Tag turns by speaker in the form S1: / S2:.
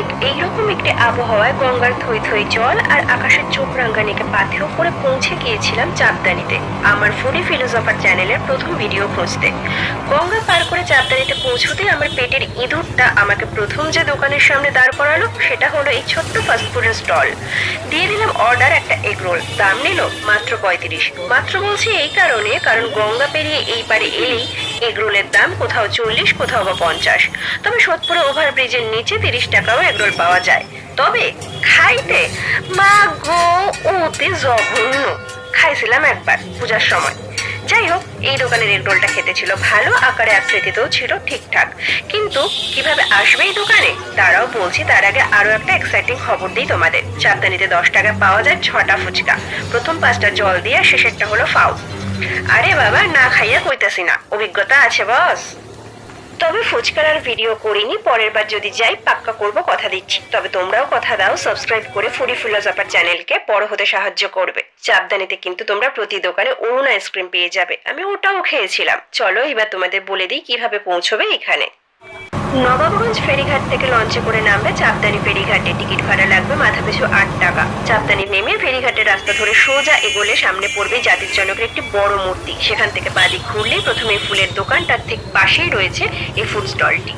S1: ঠিক এইরকম একটি আবহাওয়ায় গঙ্গার থই থই জল আর আকাশের চোখ রাঙ্গানিকে পাথেও করে পৌঁছে গিয়েছিলাম চাপদানিতে আমার ফুডি ফিলোসফার চ্যানেলের প্রথম ভিডিও খুঁজতে গঙ্গা পার করে চাপদানিতে পৌঁছতেই আমার পেটের ইঁদুরটা আমাকে প্রথম যে দোকানের সামনে দাঁড় করালো, সেটা হলো এই ছোট্ট ফাস্টফুডের স্টল দিয়ে দিলাম অর্ডার একটা এগ রোল দাম নিল মাত্র পঁয়ত্রিশ। মাত্র বলছি এই কারণে, কারণ গঙ্গা পেরিয়ে এই পারে এলেই এগ রোলের দাম কোথাও চল্লিশ, কোথাও বা পঞ্চাশ। তবে সোদপুরে ওভারব্রিজের নিচে তিরিশ টাকাও এগ রোল পাওয়া যায়। তবে খাইতে, মা গো ওতে জঘন্য। খাইছিলাম একবার পূজার সময়। যাই হোক, এই দোকানের এগ রোলটা খেতে ছিল ভালো, আকারে আকৃতিতেও ছিল ঠিকঠাক। কিন্তু কীভাবে আসবে এই দোকানে? তারাও বলছি তার আগে আরও একটা এক্সাইটিং খবর দিই তোমাদের। চাপদানিতে দশ টাকা পাওয়া যায় ছটা ফুচকা। প্রথম পাঁচটা জল দিয়ে, শেষেরটা হলো ফাউ আরে বাবা, না খাইয়া কইতাছি না। অভিজ্ঞতা আছে, বস। তবে ফুচকার আর ভিডিও করিনি, পরের বার যদি যাই, পাক্কা করব কথা দিচ্ছি। তবে তোমরাও কথা দাও সাবস্ক্রাইব করে ফুডি ফিলোসফার চ্যানেলকে বড় হতে সাহায্য করবে। চাপদানিতে কিন্তু তোমরা প্রতি দোকানে অরুণ আইসক্রিম পেয়ে যাবে। আমি ওটাও খেয়েছিলাম। চলো এবার তোমাদের বলে দিই কীভাবে পৌঁছবে এখানে। নবাবগঞ্জ ফেরিঘাট থেকে লঞ্চে করে নামবে চাপদানি ফেরিঘাটে। টিকিট ভাড়া লাগবে মাথা পিছু আট টাকা। চাপদানি নেমে ফেরিঘাটের রাস্তা ধরে সোজা এগোলে সামনে পড়বে জাতির জনকের একটি বড় মূর্তি। সেখান থেকে বাদিক ঘুরলে প্রথমে ফুলের দোকানটার ঠিক পাশেই রয়েছে এই ফুড স্টলটি।